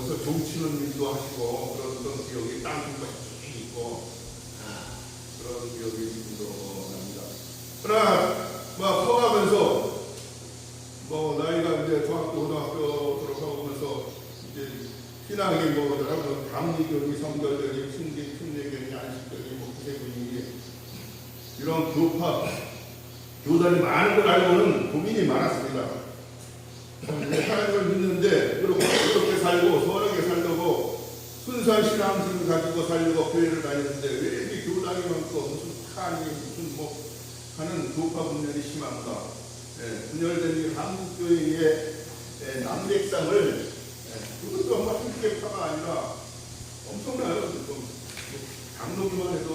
거기서 종치는 일도 하시고 그런 그런 기억이 땅콩과 쭉 있고 아, 그런 기억이 있기도 합니다. 그러나 뭐 커가면서 뭐 나이가 이제 중학교 고등학교 들어가면서 이제 신앙이 뭐 여러분 감리교리 성결교리 충기 충례교리 안식교리 뭐 구세교리 이런 교파 교단이 많은 걸 알고는 고민이 많았습니다. 하나님을 믿는데 그리고 어떻게 살고 선하게 살려고 순수한 신앙심 가지고 살려고 교회를 다니는데 왜 이렇게 교단이 많고, 무슨 칸이 무슨 뭐 하는 교파 분열이 심합니다. 예, 분열된 이 한국교회의 남백상을 예, 그것도 아마 한국교파가 아니라 엄청나요. 지금 장로들만 해도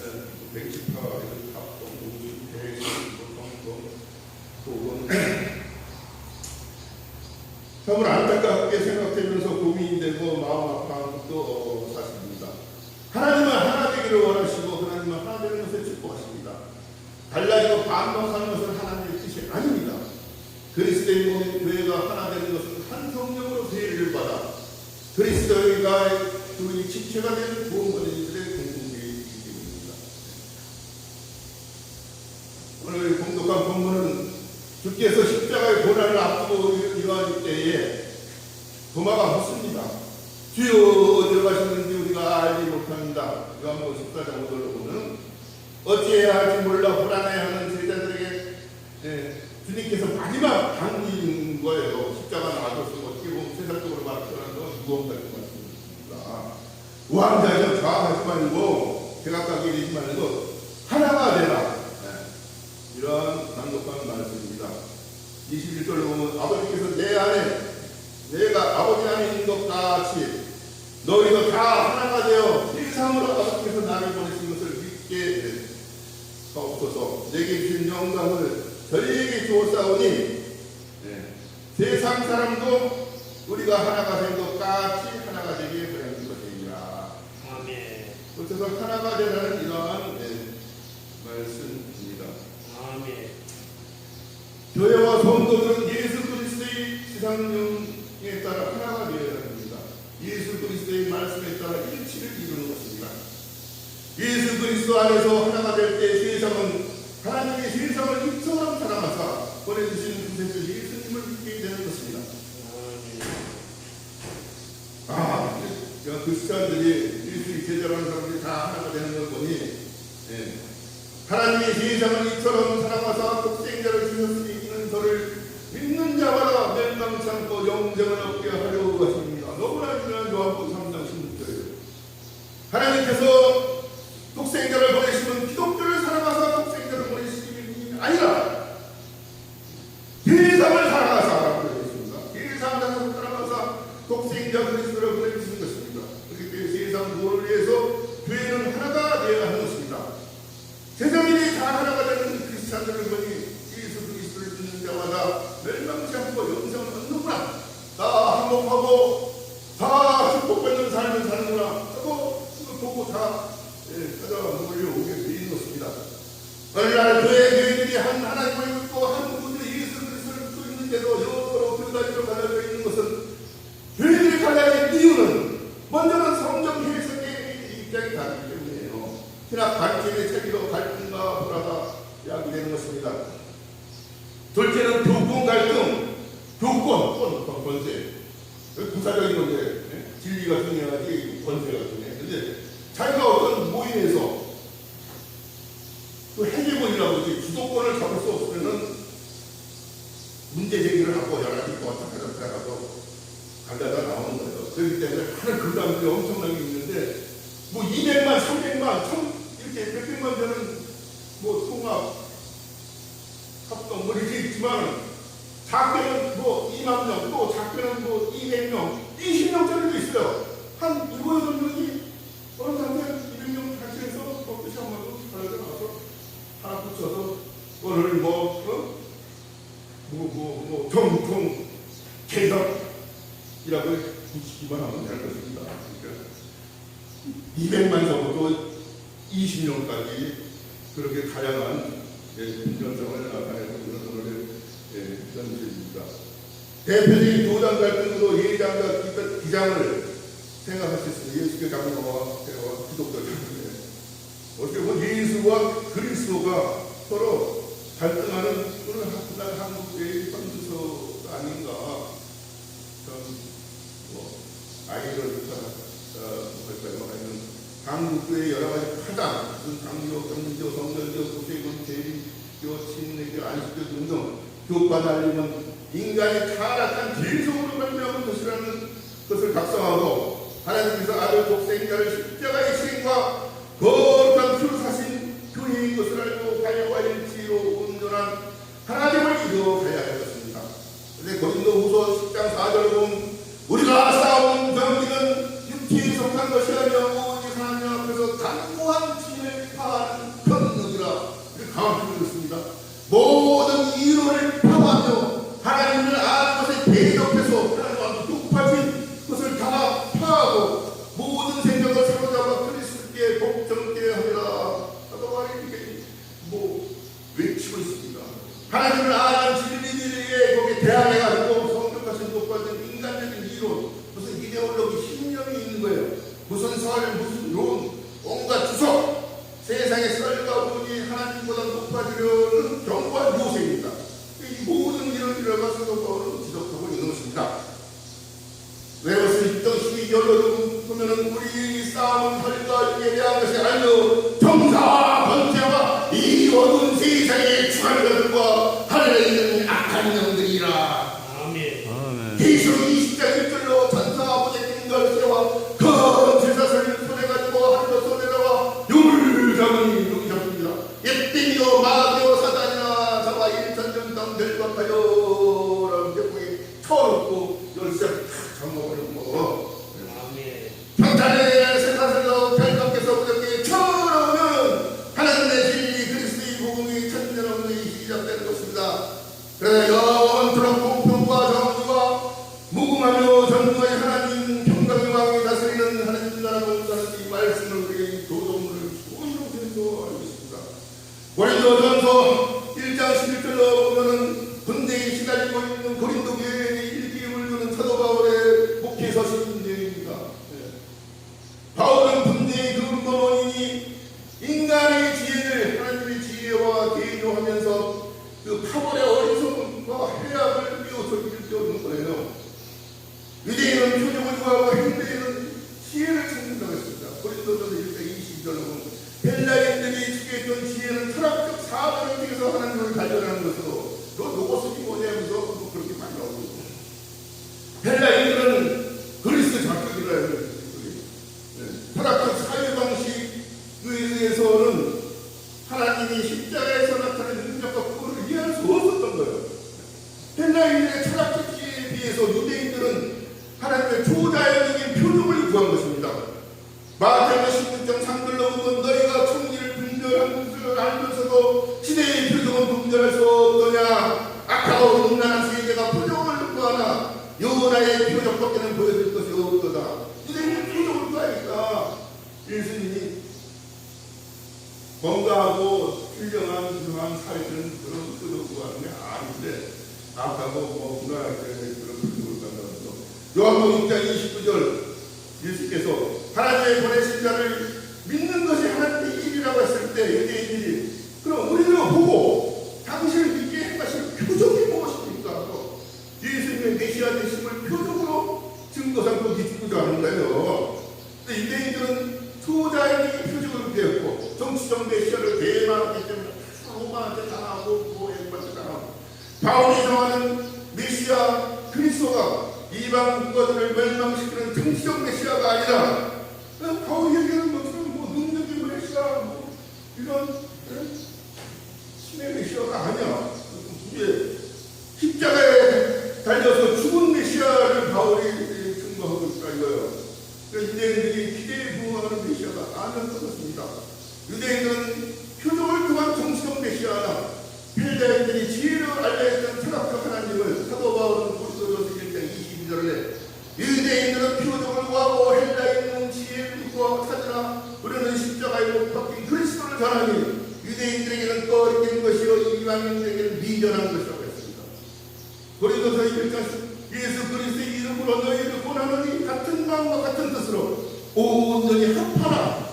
예, 110파, 100파, 150, 100, 100, 100, 참을 안타깝게 생각되면서 고민되고 마음 아파한 것도 사실입니다. 하나님은 하나 되기를 원하시고 하나님은 하나 되는 것을 축복하십니다. 달라지고 반복하는 것은 하나님의 뜻이 아닙니다. 그리스도의 몸 교회가 하나 되는 것은 한 성령으로 세례를 받아 그리스도가 주인 지체가 되는 구원받은이들의 공동체이기 때문입니다. 오늘 공독한 본문은 주께서 도마가 묻습니다. 주여 어디로 가시는지 우리가 알지 못합니다. 요한복음 14장 5절로 보면 어찌해야 할지 몰라 불안해하는 제자들에게 예, 주님께서 마지막 당기는 거예요. 십자가 놔뒀으면 어떻게 보면 세상적으로 말하는 건 무거운 같은 말씀입니다. 우왕좌왕 좌하지 말고 제각각이 되지 말고 하나가 되라. 예, 이런 난독한 말씀입니다. 21절로 보면 아버지께서 내 안에 내가 아버지 안에 있는 것 같이 너희도 다 하나가 되어 세상으로 아버지께서 나를 보내신 것을 믿게 하옵소서 내게 주신 영광을 저희에게 주었사오니 네. 세상 사람도 우리가 하나가 된 것 같이 하나가 되게 하는 것이니라 아멘. 그래서 하나가 되라는 이러한 네, 말씀입니다 아멘. 교회와 성도들은 예수 그리스도의 지상령에 따라 하나가 되어야 합니다. 예수 그리스도의 말씀에 따라 일치를 이루는 것입니다. 예수 그리스도 안에서 하나가 될 때 세상은 하나님의 세상을 이처럼 사랑하사 보내주신 구세주 예수 님을 믿게 되는 것입니다. 아, 그 크리스천들이 예수의 제자라는 사람들이 다 하나가 되는 걸 보니 예. 하나님의 세상을 이처럼 사랑하사 독생자를 주셨으니 이는 저를 믿는 자마다 멸망치 않고 영생을 얻게 하려고 하십니다. 너무나 중요한 요한복음 3장 16절이에요. 하나님께서 독생자를 보내시면 기독교를 사랑하사 독생자를 보내시기 아니라 세상을 사랑하사라고 되어 있습니다. 세상을 사랑하사 독생자 그리스도를 보내주시는 것입니다. 그렇기 때문에 세상 구원을 위해서 교회는 하나가 되어야 하는 것입니다. 세상인이 다 하나가 되는 크리스찬들을 보니 예수 그리스도를 믿는 자마다 멸망치 않고 영생을 얻는구나. 다 행복하고 다 축복받는 삶을 사는구나. 하고 그걸 보고 다 예, 찾아와 몰려오게 되는 것입니다. 오늘날 교회 교회들이 한 하나님을 믿고 한 분들이 예수 그리스도를 믿고 있는데도 여러 교단위로 갈라져 있는 것은 교회들이 갈라져 있는 이유는 먼저는 성경 해석의 입장이 다르기 때문이에요. 신학 갈증의 차이로 갈등과 불화가 야기되는 것입니다. 둘째는 교권 갈등, 교권, 권, 권, 권세. 부사적인 건데 2만원, 작게는 뭐 2만명, 또 작게는 뭐 200명, 20명짜리도 있어요. 한 7, 8명이 어느 단계 200명 같이 해서 커피 샵마도 가려져 가서 하나 붙여서 오늘 뭐, 어? 뭐, 뭐, 뭐, 정통, 개혁이라고 92만 하면 될 것입니다. 그러니까 200만 적어도 20명까지 그렇게 다양한 예, 연정을 있습니까? 대표적인 교장 갈등으로 예장과 기장을 생각할 수 있습니다. 예수께 장로와 제와 기독교 장로인데 어떻게 보면 예수와 그리스도가 서로 갈등하는 그런 한 한국의 현주소 아닌가 전뭐 아이를 할까요? 어, 아니면 강국교의 여러 가지 파장, 강교, 경교, 성결교, 국제교, 제일교, 친례교, 안식교 등등 교과 달리는 인간의 타락한 죄성으로 말미암은 것이라는 것을 각성하고 하나님께서 아들 독생자를 십자가의 희생과 Anuradha. え Yeah. 고린도서 1장 예수 그리스도의 이름으로 너희를 권하노니 같은 마음과 같은 뜻으로 온전히 합하라.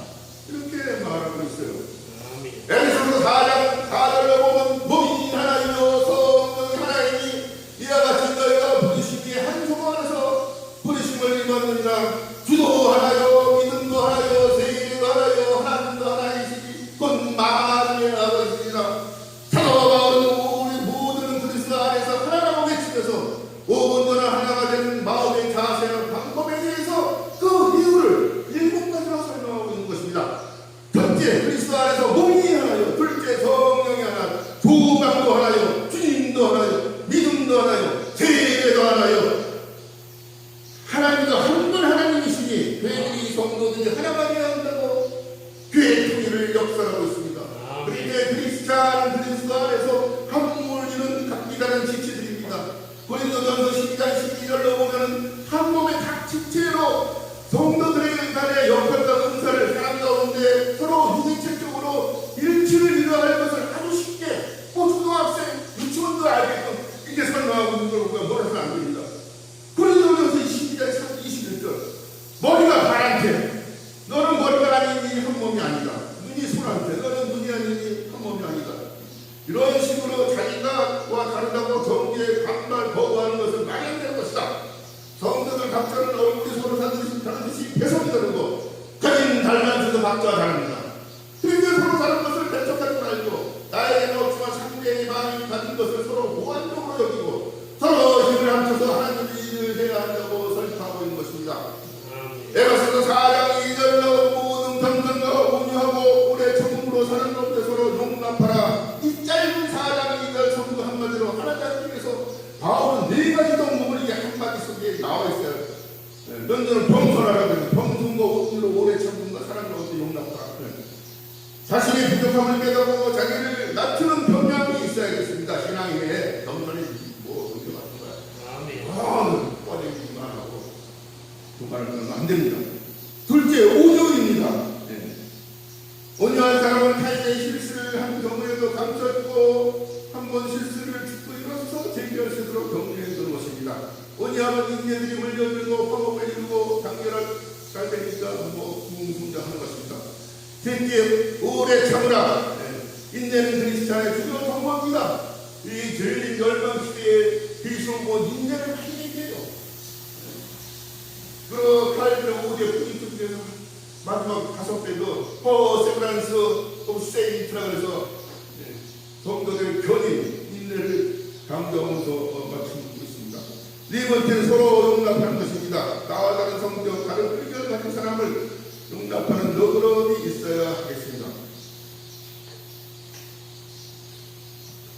우리는 서로 다른 것을 배척하지 말고 나에게는 없지만 상대의 마음이 같은 것을 서로 무한적으로 여기고 서로 힘을 합쳐서 감사함을 깨닫고 자기를 뭐 인내를 한 얘기예요. 그 칼들의 오디오 프린트에서 마지막 다섯 배도 어 세브란스 또 세인트라 그래서 예, 성도들 견인 인내를 강조하면서 맞추고 있습니다. 네 번째 서로 용납하는 것입니다. 나와 다른 성격, 다른 의견을 가진 사람을 용납하는 너그러움이 있어야 하겠습니다.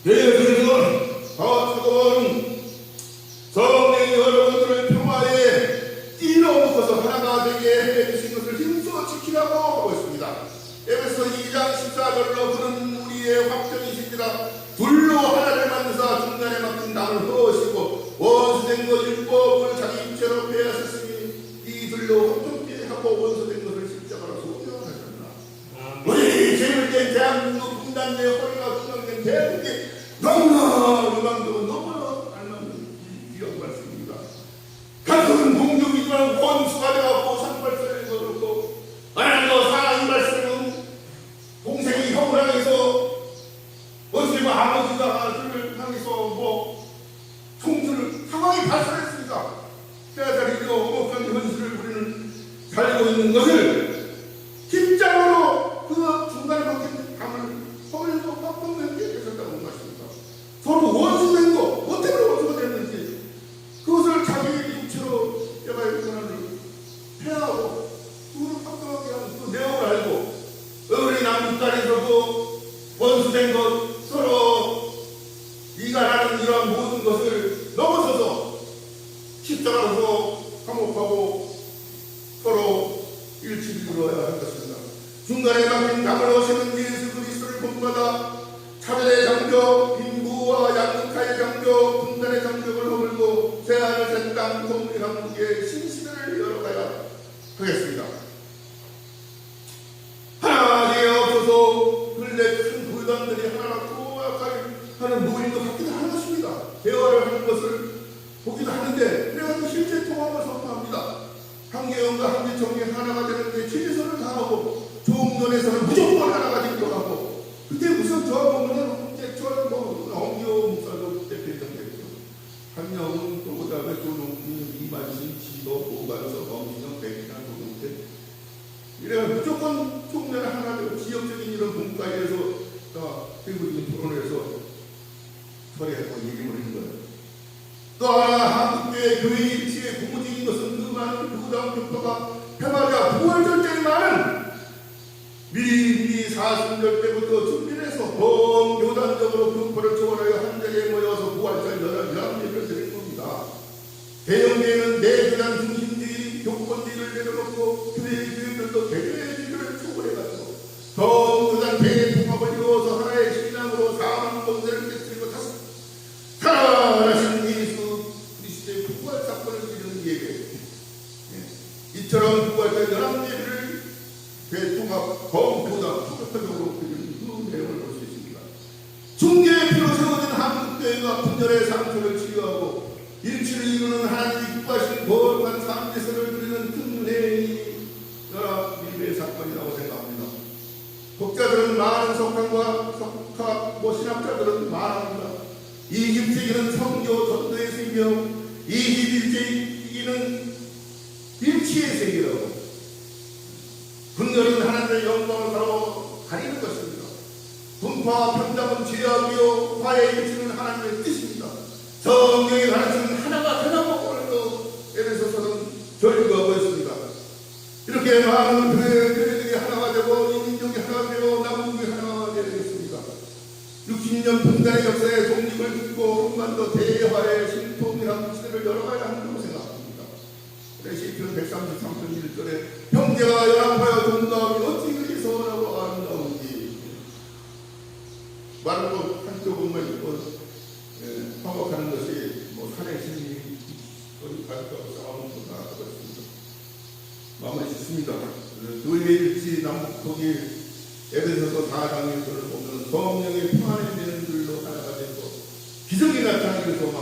네, 강단에서도 원수된 것 서로 이가라는 이러한 모든 것을 넘어서서 십자가로서 항목하고 서로 일치를 이루어야 할 것입니다. 중간에 남긴 남을 오시는 계영과 한계청이 하나가 되는데 최선을 다하고 종전에서는 무조건 하나가 되기로 하고 그때 무슨 저 보면은 홍재철 뭐 엄기호 목사도 그때 배정됐고 한영은 또 그다음에 또 농민 이만신 지도 보관서 엄진영 백이나 조동태 이래 무조건 총회를 하나 되고 지역적인 이런 분과에서 그리고 지금 토론에서 처리하고 얘기를 하는 거예요. 또 하나 한국교회 것은 그 많은 부담 교파가 해마다 부활절제만은 미리 사순절 때부터 준비를 해서 범교단적으로 교포를 초월하여 한 자리에 모여서 부활절 연합 예배를 드리는 겁니다. 대형교회는 연합 예배를 대통합 투격적으로 드리는 그 내용을 볼 수 있습니다. 중계의 피로 세워진 한국 교회가 분열의 상처를 치유하고 일치를 이루는 하나님이 기뻐하신 거룩한 삶제서를 드리는 큰 은혜의 연합 예배 사건이라고 생각합니다. 독자들은 많은 석학과 석학, 뭐 신학자들은 많습니다. 20세기는 성교 전도의 세계요 21세기는 일치의 세계라고 분열은 하나님의 영광을 바로 가리는 것입니다. 분파와 편담은 죄악이요 화의 일치는 하나님의 뜻입니다. 성경의 가르치는 하나가 되라고 오늘도 에베소서는 결구하고 있습니다. 이렇게 많은 교회, 교회들이 하나가 되고 이 민족이 하나가 되고 남북이 하나가 되겠습니다. 60년 분단의 역사에 독립을 믿고 한반도 대화의 신통이라는 시대를 열어가야 한다고 생각합니다. 시편 133편 1절에 형제가 연합하여 동감이 어찌 그리 선하고 아름다운지 말로 한쪽만 있고 예, 화목하는 것이 뭐 산의 신이 어디 갈까고 싸우는 거 나아가고 있습니다. 마무리 짓습니다. 교회 일치 남북 통일 에베소서 4장에서를 보면 성령의 평안의 되는들로 하나가 되고 기적이 나타나기를 소망